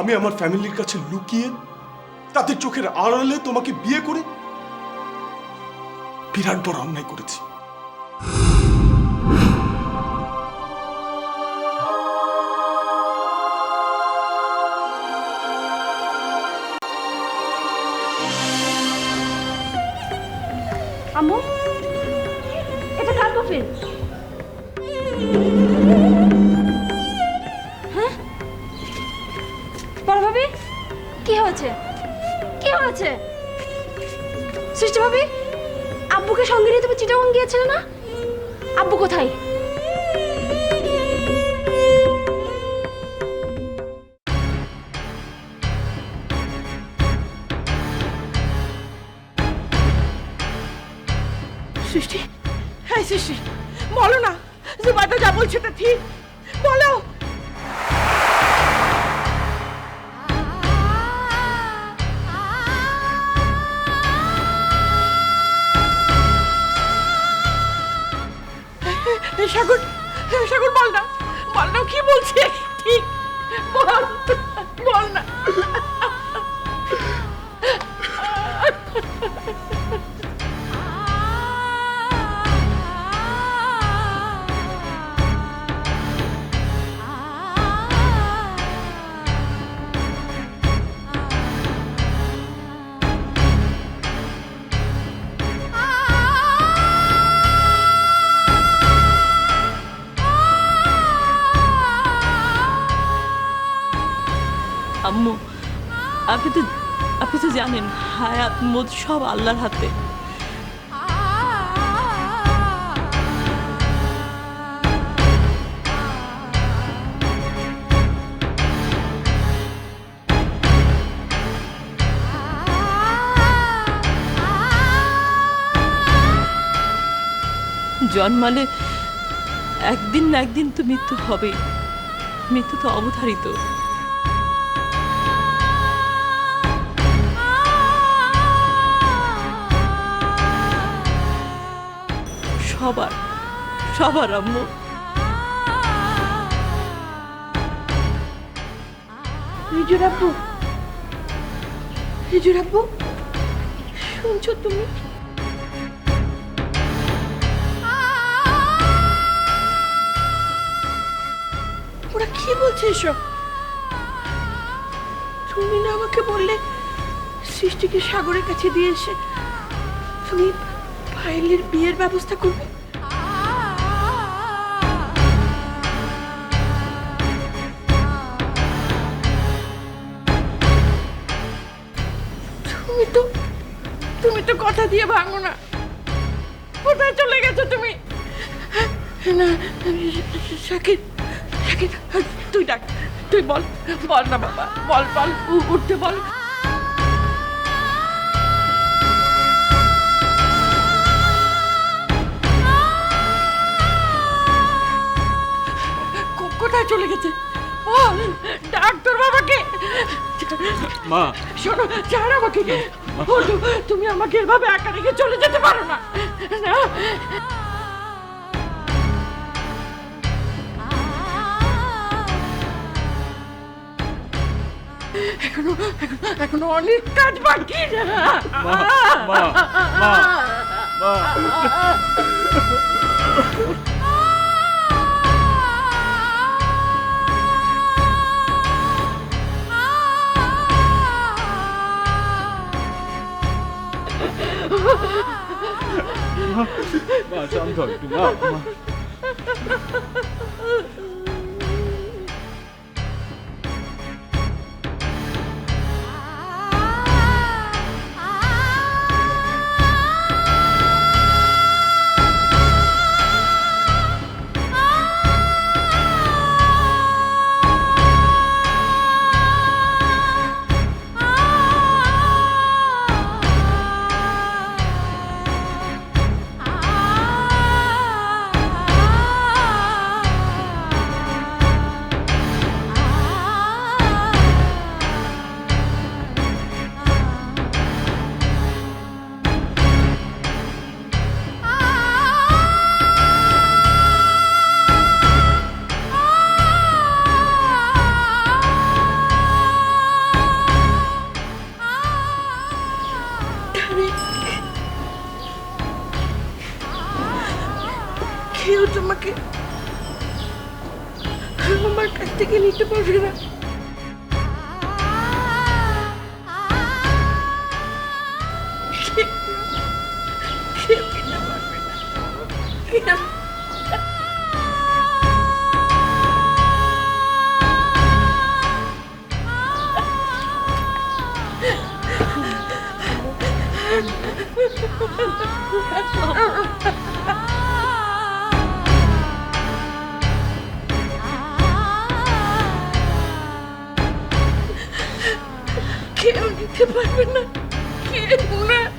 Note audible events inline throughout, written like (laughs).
আমি আমার ফ্যামিলির কাছে লুকিয়ে তাদের চোখের আড়ালে তোমাকে বিয়ে করে বিরাট বড় অন্যায় করেছি। আম্মু, এটা কার হয়েছে সৃষ্টি ভাবি, আব্বুকে সঙ্গে নিয়ে তুমি চিটাগং গিয়েছিলে না? আব্বু কোথায়? সৃষ্টি হ্যাঁ সৃষ্টি, বলো না জুবাইদা যা বলছে তা ঠিক। বলো। আপনি তো আপনি তো জানেন, হায়াত মত সব আল্লাহর হাতে। জন্মালে একদিন না একদিন তো মৃত্যু হবেই। মৃত্যু তো অবধারিত। সবার সবার আম্মু। রিজুর আব্বু। রিজুর আব্বু, শুনছো তুমি? ওরা কি বলছে এসব? তুমি না আমাকে বললে সৃষ্টিকে সাগরের কাছে দিয়ে এসে তুমি ফাইলের বিয়ের ব্যবস্থা করবে? কথা দিয়ে ভাঙো না। কোথায় চলে গেছো তুমি? না শাকির তুই ডাক, তুই বল বল না বাবা, বল বল উঠতে বল। কোথায় চলে গেছে? বল ডাক বাবাকে। মা। শোনো ছাড় আমাকে। ওঠো, তুমি আমাকে এভাবে একা রেখে চলে যেতে পারো না। এখনো- এখনও অনেক কাজ বাকি। মা মা। মা। (laughs) মা মা কেউ তোমাকে। আমার কাছ থেকে নিতে পারবে না। Oh, না। কেউ নিতে পারবে না। কেউ কেউ নিতে পারবে না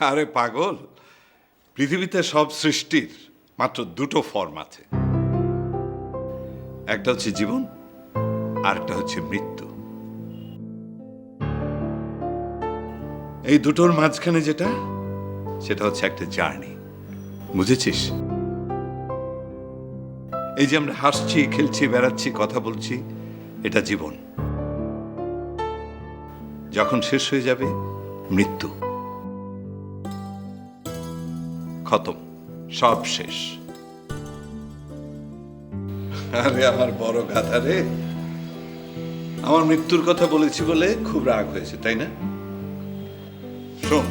আরে পাগল, পৃথিবীতে সব সৃষ্টির মাত্র দুটো ফর্ম আছে। একটা হচ্ছে জীবন আর একটা হচ্ছে মৃত্যু। এই দুটোর মাঝখানে যেটা, সেটা হচ্ছে একটা জার্নি। বুঝেছিস? এই যে আমরা হাসছি, খেলছি, বেড়াচ্ছি, কথা বলছি, এটা জীবন। যখন শেষ হয়ে যাবে, মৃত্যু। খতম, সব শেষ। আরে আমার বড় গাধা রে। আমার মৃত্যুর কথা বলেছি বলে খুব রাগ হয়েছে, তাই না? শোন,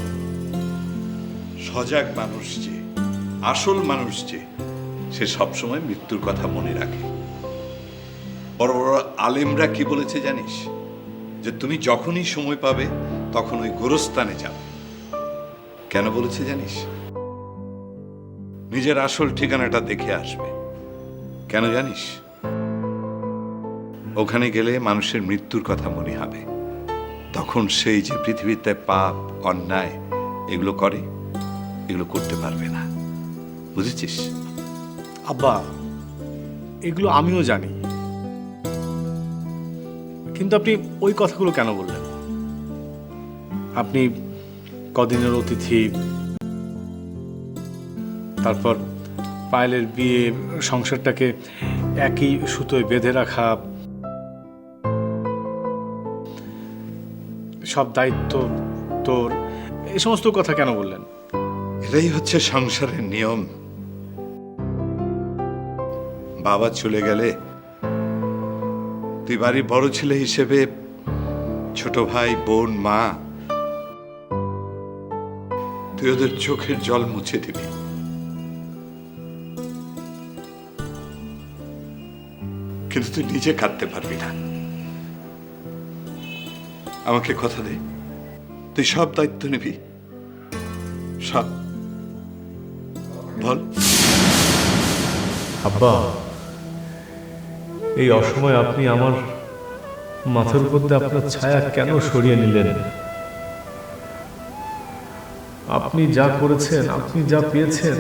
সজাগ মানুষ যে, আসল মানুষ যে, সে সবসময় মৃত্যুর কথা মনে রাখে। বড় বড় আলেমরা কি বলেছে জানিস? যে তুমি যখনই সময় পাবে, তখন ওই গোরস্থানে যাবে। কেন বলেছে জানিস? নিজের আসল ঠিকানাটা দেখে আসবে। কেন জানিস? ওখানে গেলে মানুষের মৃত্যুর কথা মনে হবে। তখন সেই যে পৃথিবীতে পাপ, অন্যায়, এগুলো করে, এগুলো করতে পারবে না। বুঝেছিস? আব্বা, এগুলো আমিও জানি। কিন্তু আপনি ওই কথাগুলো কেন বললেন? আপনি কদিনের অতিথি তারপর পায়েলের বিয়ে, সংসারটাকে একই সুতোয় বেঁধে রাখা। সব দায়িত্ব তোর। এই সমস্ত কথা কেন বললেন? এটাই হচ্ছে সংসারের নিয়ম। বাবা চলে গেলে তুই বাড়ির বড় ছেলে হিসেবে ছোট ভাই, বোন, মা, তুই ওদের চোখের জল মুছে দিবি। কিন্তু তুই নিজে কাঁদতে পারবি না। আমাকে কথা দে। তুই সব দায়িত্ব নিবি। সব। বল। আব্বা, এই অসময় আপনি আমার মাথার দিয়ে আপনার ছায়া কেন সরিয়ে নিলেন? আপনি যা করেছেন, আপনি যা পেয়েছেন,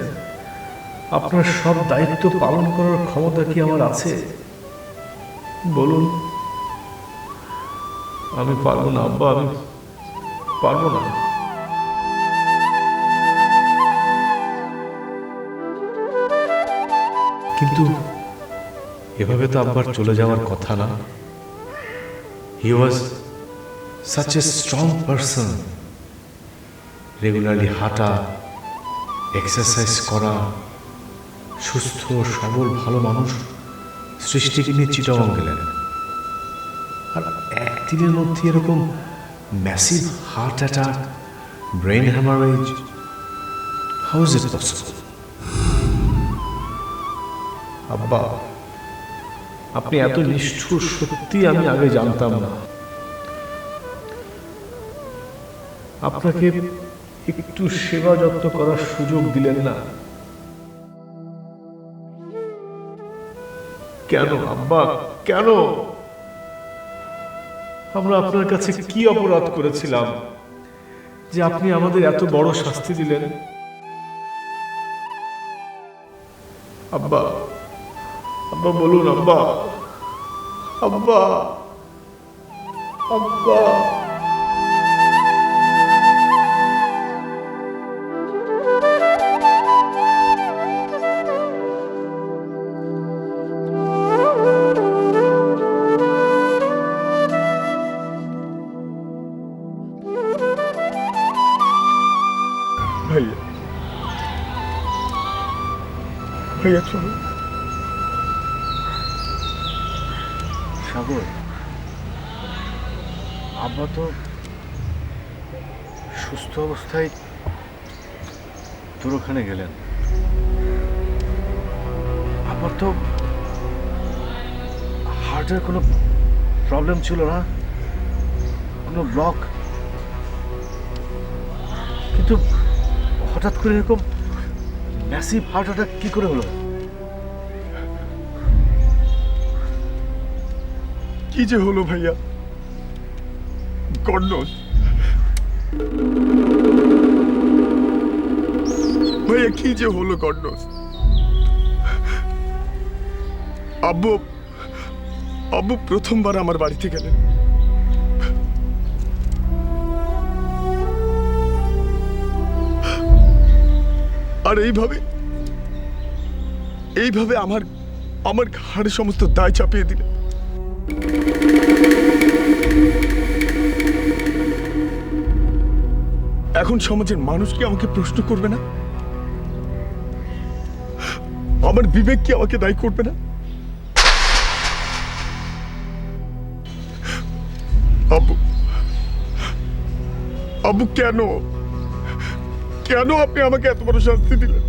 আপনার সব দায়িত্ব পালন করার ক্ষমতা কি আমার আছে? বলুন। আমি পারব না, আব্বা, আমি পারব না। কিন্তু এভাবে তো আব্বার চলে যাওয়ার কথা না। He was such a strong person regularly হাঁটা এক্সারসাইজ করা, সুস্থ সবল, ভালো মানুষ। সৃষ্টিকে নিয়ে চিটাগং গেলেন আর একদিনের মধ্যে এরকম massive heart attack brain haemorrhage how is it possible আব্বা, আপনি এত নিষ্ঠুর সত্যি আমি আগে জানতাম না। আপনাকে একটু সেবা যত্ন করার সুযোগ দিলেন না? কেন, আব্বা, কেন? আমরা আপনার কাছে কি অপরাধ করেছিলাম যে আপনি আমাদের এত বড় শাস্তি দিলেন? আব্বা আব্বা বলুন, আব্বা আব্বা আব্বা। ভাইয়া চলো সাগর, আব্বা তো সুস্থ অবস্থায় তোর ওখানে গেলেন। আব্বার তো হার্টের কোনো প্রবলেম ছিল না, কোনো ব্লক। কিন্তু হঠাৎ করে এরকম ম্যাসিভ হার্ট অ্যাটাক কি করে হলো? কি যে হলো ভাইয়া? গড নোস ভাইয়া, কি যে হলো গড নোস আব্বু আব্বু প্রথমবার আমার বাড়িতে গেলেন। আর এইভাবে এইভাবে আমার আমার ঘাড়ে সমস্ত দায় চাপিয়ে দিলেন এখন সমাজের মানুষ কি আমাকে প্রশ্ন করবে না? আমার বিবেক কি আমাকে দায়ী করবে না? আব্বু আব্বু কেন কেন আপনি আমাকে এত বড় শাস্তি দিলেন?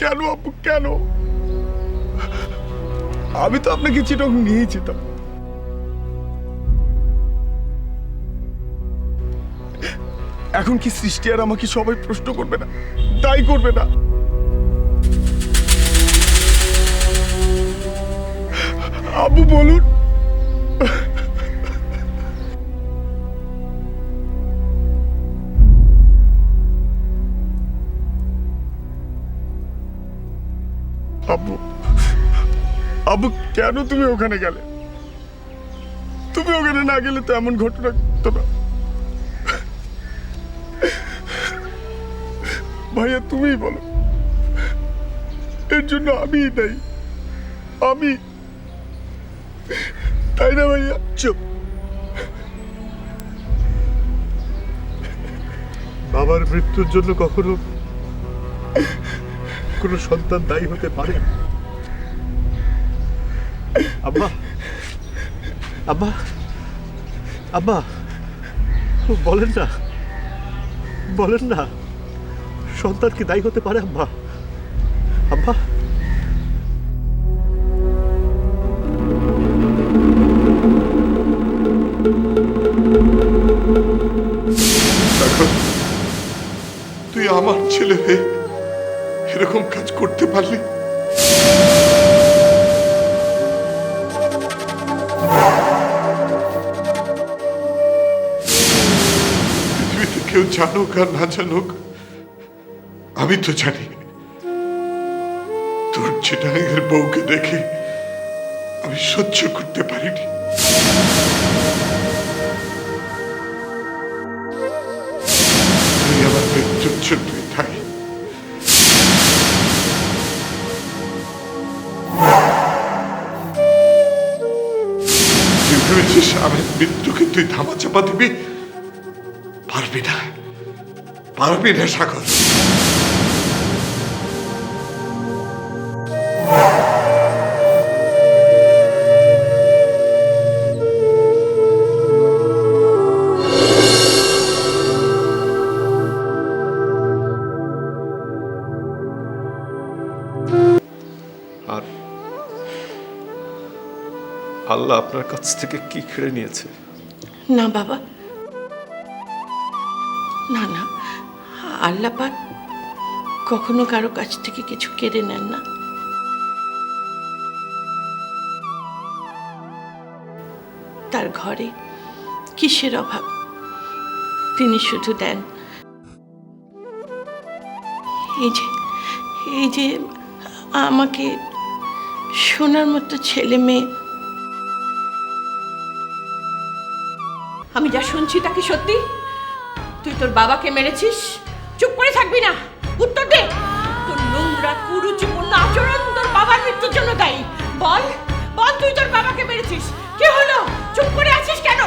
কেন আপু, কেন? আমি তো আপনাকে চিটক নিয়ে যেতাম। এখন কি সৃষ্টি আর আমাকে সবাই প্রশ্ন করবে না? তাই করবে না? আবু, বলুন। আব্বু আব্বু, কেন তুমি ওখানে গেলে? তুমি ওখানে না গেলে তো এমন ঘটনা ঘটতো না। ভাইয়া, তুমিই বলো। এর জন্য আমি তাই আমি। তাই না ভাইয়া? চুপ। বাবার মৃত্যুর জন্য কখনো কোনো সন্তান দায়ী হতে পারে? আব্বা আব্বা আব্বা, বলেন না বলেন না, সন্তান কি দায়ী হতে পারে আব্বা? আব্বা। তুই আমার ছেলে হয়ে এরকম কাজ করতে পারলি? কেউ জানুক আর না জানুক, আমি তো জানি। তোর চিটাঙ্গের বউকে দেখে আমি সহ্য করতে পারিনি। স্বামীর মৃত্যুকে তুই ধামাচাপা দিবি পারবি না পারবি না সাগর। আর আল্লাহ আপনার কাছ থেকে কি কেড়ে নিয়েছে? না, বাবা। না না। আল্লাহ পাক কখনো কারও কাছ থেকে কিছু কেড়ে নেন না। তার ঘরে কিসের অভাব? তিনি শুধু দেন। এই যে এই যে আমাকে সোনার মতো ছেলে মেয়ে আমি যা শুনছি তা কি সত্যি? তুই তোর বাবাকে মেরেছিস? চুপ করে থাকবি না। উত্তর দে। তোর নোংরা, কুরুচিপূর্ণ আচরণ তোর বাবার মৃত্যুর জন্য দায়ী। বল বল তুই তোর বাবাকে মেরেছিস। কি হলো? চুপ করে আছিস কেন?